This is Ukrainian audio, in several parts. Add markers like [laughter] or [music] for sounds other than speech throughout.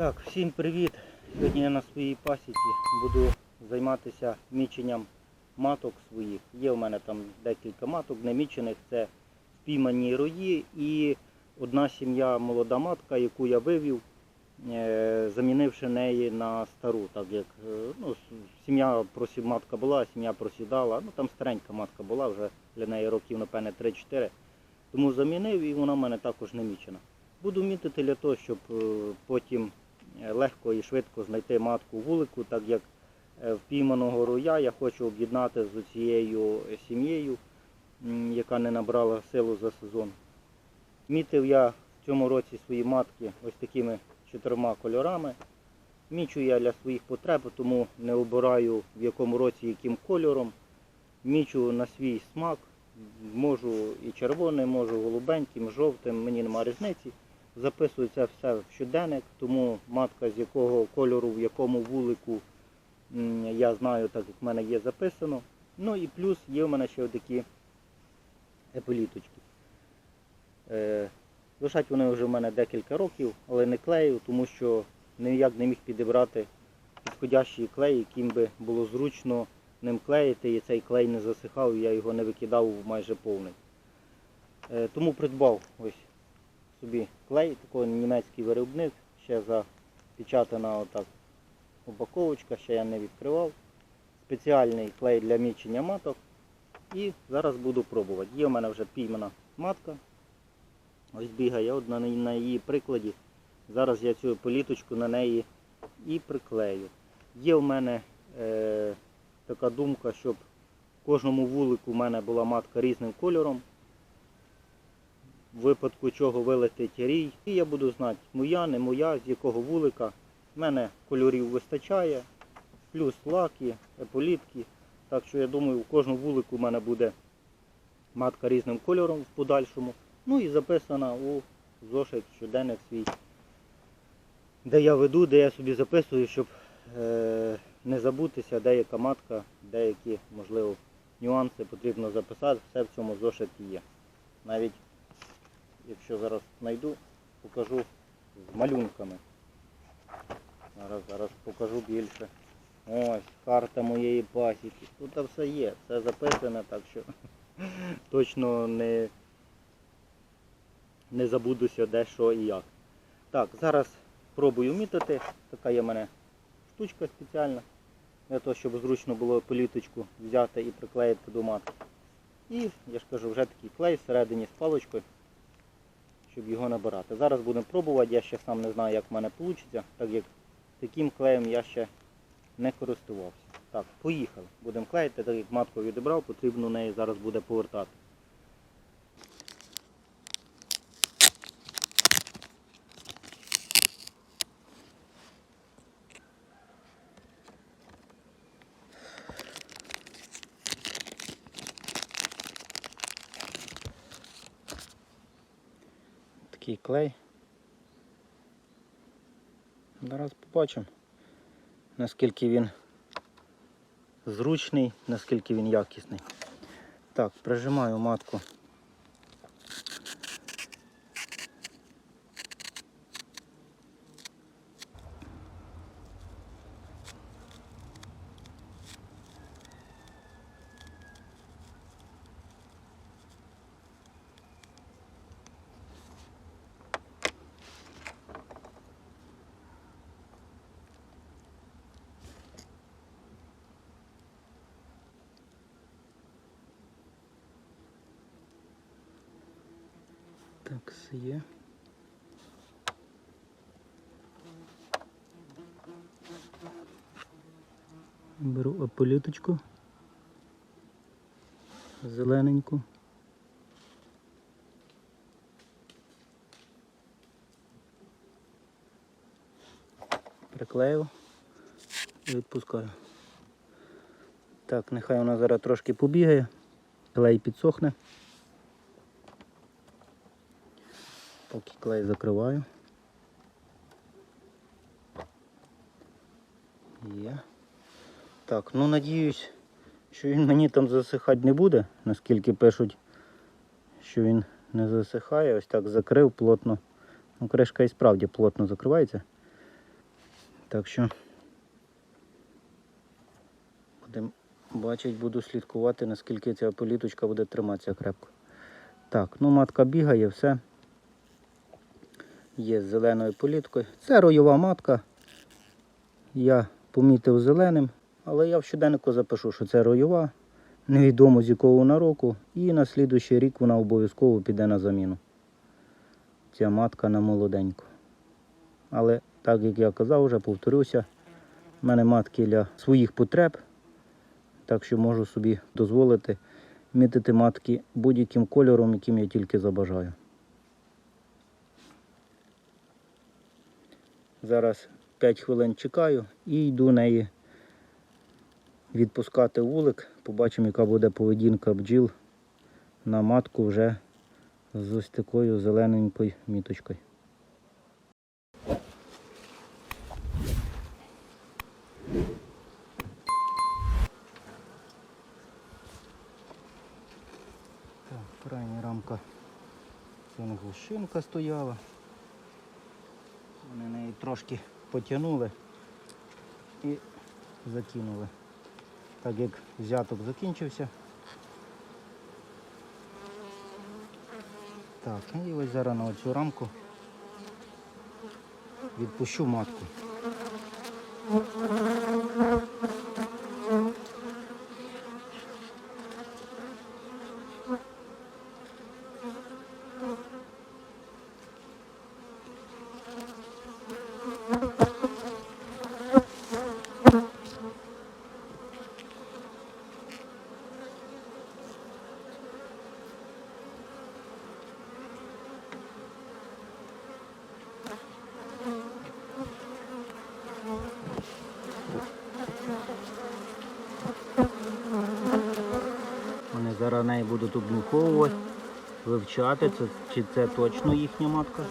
Так, всім привіт! Сьогодні я на своїй пасіці буду займатися міченням маток своїх. Є в мене там декілька маток немічених, це спіймані рої і одна сім'я молода матка, яку я вивів, е, замінивши неї на стару, так як е, ну, сім'я просі- матка була, сім'я просідала, ну там старенька матка була, вже для неї років, напевне, 3-4. Тому замінив і вона в мене також не мічена. Буду мітити для того, щоб е, потім легко і швидко знайти матку вулику, так як е, впійманого роя я хочу об'єднати з цією сім'єю, яка не набрала силу за сезон. Мітив я в цьому році свої матки ось такими чотирма кольорами. Мічу я для своїх потреб, тому не обираю в якому році яким кольором. Мічу на свій смак. Можу і червоним, можу голубеньким, жовтим, мені нема різниці. Записую це все в щоденник, тому матка з якого кольору, в якому вулику я знаю, так як в мене є записано. Ну і плюс є в мене ще такі еполіточки. Е, лежать вони вже в мене декілька років, але не клею, тому що ніяк не міг підібрати підходящий клей, яким би було зручно ним клеїти, і цей клей не засихав, і я його не викидав майже повний. Е, тому придбав ось собі клей, такий німецький виробник, ще запечатана отак упаковочка, ще я не відкривав. Спеціальний клей для мічення маток. І зараз буду пробувати. Є в мене вже піймана матка. Ось бігає от на, на її прикладі. Зараз я цю політочку на неї і приклею. Є в мене е, така думка, щоб в кожному вулику в мене була матка різним кольором. В випадку чого вилетить рій. І я буду знати, моя, не моя, з якого вулика. В мене кольорів вистачає, плюс лаки, еполітки. Так що я думаю, у кожному вулику в мене буде матка різним кольором в подальшому. Ну і записана у зошит щоденник свій, де я веду, де я собі записую, щоб е, не забутися, деяка матка, деякі, можливо, нюанси потрібно записати, все в цьому зошиті є. Навіть якщо зараз знайду, покажу з малюнками. Зараз, зараз покажу більше. Ось, карта моєї пасіки. Тут все є, все записано, так що [laughs] точно не, не забудуся де, що і як. Так, зараз пробую мітити. Така є в мене штучка спеціальна. Для того, щоб зручно було політочку взяти і приклеїти до матки. І, я ж кажу, вже такий клей всередині з паличкою, щоб його набирати. Зараз будемо пробувати, я ще сам не знаю, як в мене вийде, так як таким клеєм я ще не користувався. Так, поїхали. Будемо клеїти, так як матку відібрав, потрібно неї зараз буде повертати. Такий клей. Зараз побачимо, наскільки він зручний, наскільки він якісний. Так, прижимаю матку. Так, все. Беру ополіточку. Зелененьку. Приклею і відпускаю. Так, нехай вона зараз трошки побігає, клей підсохне. Поки клей закриваю. Є. Так, ну надіюсь, що він мені там засихати не буде, наскільки пишуть, що він не засихає. Ось так закрив плотно. Ну, кришка і справді плотно закривається. Так що будемо бачити, буду слідкувати, наскільки ця політочка буде триматися крепко. Так, ну матка бігає, все. Є з зеленою політкою. Це роєва матка. Я помітив зеленим, але я в щоденнику запишу, що це роєва, невідомо з якого вона року, і на слідуючий рік вона обов'язково піде на заміну. Ця матка на молоденьку. Але так як я казав, вже повторюся, в мене матки для своїх потреб, так що можу собі дозволити мітити матки будь-яким кольором, яким я тільки забажаю. Зараз 5 хвилин чекаю і йду неї відпускати вулик. Побачимо, яка буде поведінка бджіл на матку вже з ось такою зелененькою міточкою. Крайня рамка. Це у них лущинка стояла. Вони неї трошки потягнули і закинули. Так як взяток закінчився. Так, і ось зараз на оцю рамку відпущу матку. Вони зараз неї будуть обнюховувати, вивчати, це, чи це точно їхня матка.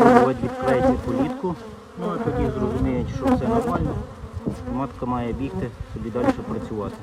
Проводять відкриті політку. Ну а тоді зрозуміють, що все нормально. Матка має бігти собі далі працювати.